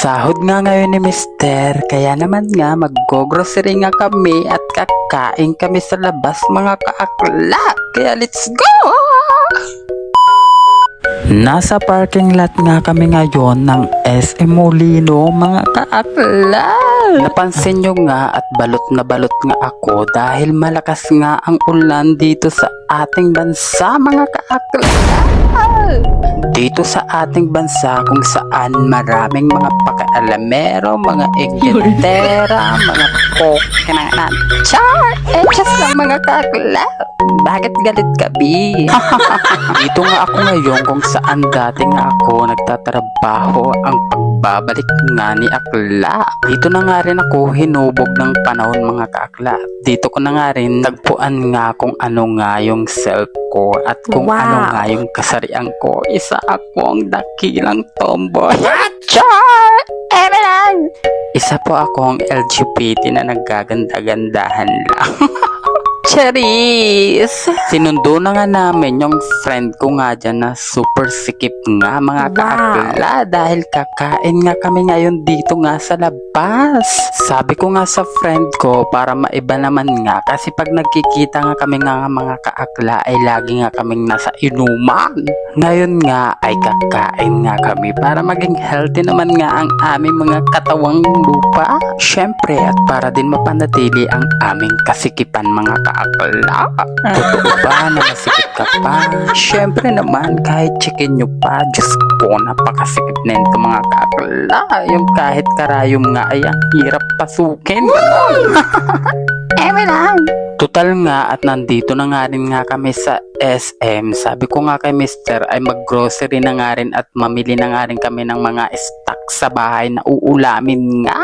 Sahod nga ngayon ni Mister, kaya naman nga mag-grocery nga kami at kakain kami sa labas mga kaakla. Kaya let's go! Nasa parking lot nga kami ngayon ng SM Molino mga kaakla. Napansin nyo nga at balot na balot nga ako dahil malakas nga ang ulan dito sa ating bansa mga kaakla. Dito sa ating bansa kung saan maraming mga pakaalamero, mga igyentera, mga pokenaan. Char! Eh, just lang mga kakla. Bakit galit ka, B? Dito nga ako ngayon kung saan dati nga ako nagtatrabaho ang pagbabalik nga ni Akla. Dito na nga rin ako hinubog ng panahon mga kaakla. Dito ko na nga rin tagpuan nga kung ano nga yung self ko at kung Wow. ano nga yung kasarian ko. Isa akong dakilang tomboy. Char! Eme lang! Isa po akong LGBT na naggaganda-gandahan lang. Charis! Sinundo na nga namin yung friend ko nga dyan na super sikip nga mga Wow. kaakla dahil kakain nga kami ngayon dito nga sa labas. Sabi ko nga sa friend ko para maiba naman nga kasi pag nagkikita nga kami nga mga kaakla ay lagi nga kaming nasa inuman. Ngayon nga ay kakain nga kami para maging healthy naman nga ang aming mga katawang lupa. Syempre at para din mapanatili ang aming kasikipan mga kaakla. Totoo ba na masikip ka pa? Syempre naman kahit chicken nyo pa. Diyos ko napakasikip na ito mga kaakla. Yung kahit karayom nga ay ang hirap pasukin. Eme lang. Total nga at nandito na nga rin nga kami sa SM. Sabi ko nga kay Mister ay mag-grocery na nga rin at mamili na nga rin kami ng mga stock sa bahay na uulamin nga.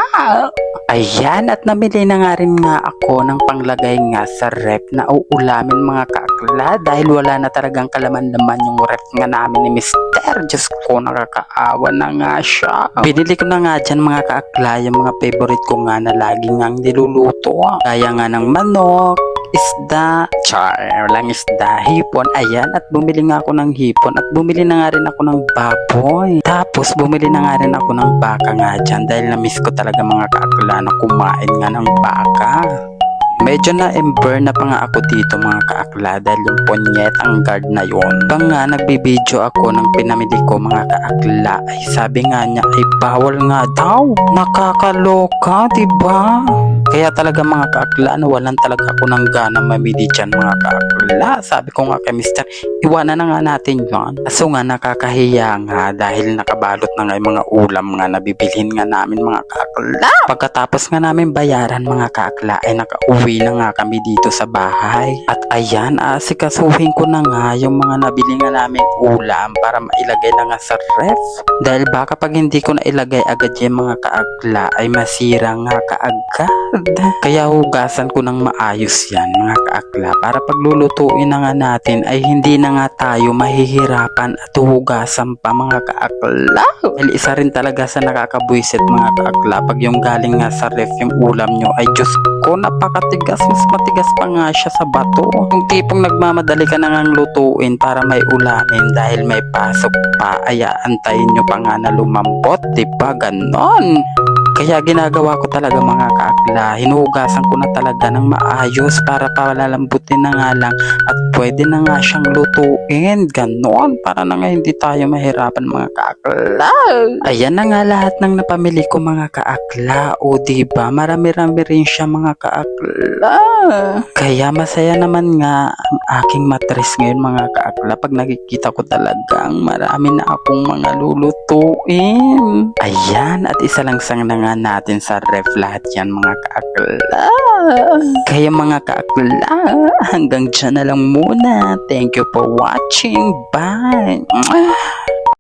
Ayan at namili na nga rin nga ako ng panglagay nga sa rep na uulamin mga kaakla dahil wala na talagang kalaman naman yung rep nga namin ni Mister. Diyos ko nakakaawa na nga siya. Binili ko na nga dyan mga kaakla yung mga favorite ko nga na lagi nga niluluto. Gaya nga ng manok, isda, char, lang isda, hipon, ayan, at bumili nga ako ng hipon, at bumili na nga rin ako ng baboy. Tapos, bumili na nga rin ako ng baka nga dyan, dahil na-miss ko talaga mga kaakla kumain nga ng baka. Medyo na ember na pa nga ako dito mga kaakla dahil yung ponyet ang guard na yon. Bang nga nagbibideo ako ng pinamili ko mga kaakla ay sabi nga niya ay bawal nga daw. Nakakaloka, diba? Kaya talaga mga kaakla nawalan talaga ako ng gana mamili dyan mga kaakla. Sabi ko nga kay Mr. Iwanan na nga natin yon. Kaso nga nakakahiya nga dahil nakabalot na nga yung mga ulam nga na bibilhin nga namin mga kaakla. Pagkatapos nga namin bayaran mga kaakla ay nakauwi na nga kami dito sa bahay. At ayan, asikasuhin ko na nga yung mga nabili nga naming ulam para mailagay na nga sa ref. Dahil baka pag hindi ko na ilagay agad yung mga kaakla ay masira nga kaagad. Kaya hugasan ko ng maayos yan mga kaakla para paglulutuin na nga natin ay hindi na nga tayo mahihirapan at hugasan pa mga kaakla. Dahil isa rin talaga sa nakakabwisit mga kaakla pag yung galing nga sa ref yung ulam nyo ay Diyos ko napakatigas mas matigas pa nga siya sa bato. Yung tipong nagmamadali ka na ngang lutuin para may ulamin dahil may pasok pa ay aantayin nyo pa nga na lumambot. Diba ganon? Kaya ginagawa ko talaga mga kaakla, hinuhugasan ko na talaga ng maayos para palalambutin na nga lang at pwede na nga siyang lutuin. Ganon, para na nga hindi tayo mahirapan mga kaakla. Ayan na nga lahat ng napamili ko mga kaakla. O diba, marami-rami rin siya mga kaakla. Kaya masaya naman nga ang aking matres ngayon mga kaakla pag nakikita ko talagang marami na akong mga lulutuin. Ayan, at isa lang sang na natin sa ref lahat yan mga kaakla. Kaya mga kaakla, hanggang dyan na lang muna. Thank you for watching. Bye!